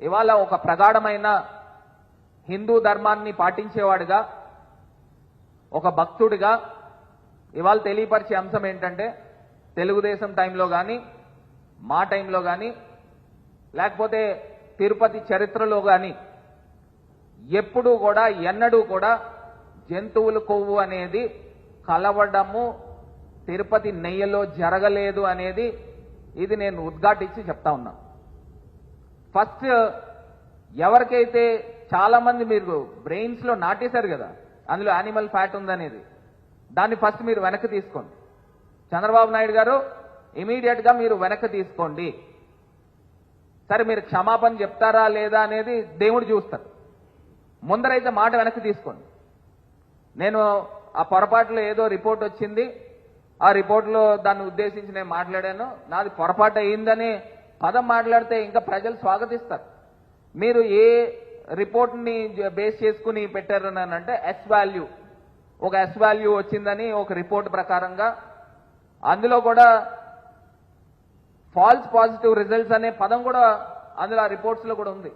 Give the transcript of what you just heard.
ఇవాళ ఒక ప్రగాఢమైన హిందూ ధర్మాన్ని పాటించేవాడుగా ఒక భక్తుడిగా ఇవాళ తెలియపరిచే అంశం ఏంటంటే తెలుగుదేశం టైంలో కానీ మా టైంలో కానీ లేకపోతే తిరుపతి చరిత్రలో కానీ ఎప్పుడూ కూడా ఎన్నడూ కూడా జంతువుల కొవ్వు అనేది కలవడము తిరుపతి నెయ్యలో జరగలేదు అనేది ఇది నేను ఉద్ఘాటించి చెప్తా ఉన్నా. ఫస్ట్ ఎవరికైతే చాలా మంది మీరు బ్రెయిన్స్లో నాటేశారు కదా అందులో యానిమల్ ఫ్యాట్ ఉందనేది దాన్ని ఫస్ట్ మీరు వెనక్కి తీసుకోండి. చంద్రబాబు నాయుడు గారు ఇమీడియట్గా మీరు వెనక్కి తీసుకోండి. సరే మీరు క్షమాపణ చెప్తారా లేదా అనేది దేవుడు చూస్తారు. ముందరైతే మాట వెనక్కి తీసుకోండి. నేను ఆ పొరపాటులో ఏదో రిపోర్ట్ వచ్చింది ఆ రిపోర్ట్లో దాన్ని ఉద్దేశించి నేను మాట్లాడాను నాది పొరపాటు అయిందని పదం మాట్లాడితే ఇంకా ప్రజలు స్వాగతిస్తారు. మీరు ఏ రిపోర్ట్ని బేస్ చేసుకుని పెట్టారు అని అంటే ఎస్ వాల్యూ ఒక ఎస్ వాల్యూ వచ్చిందని ఒక రిపోర్ట్ ప్రకారంగా అందులో కూడా ఫాల్స్ పాజిటివ్ రిజల్ట్స్ అనే పదం కూడా అందులో ఆ రిపోర్ట్స్లో కూడా ఉంది.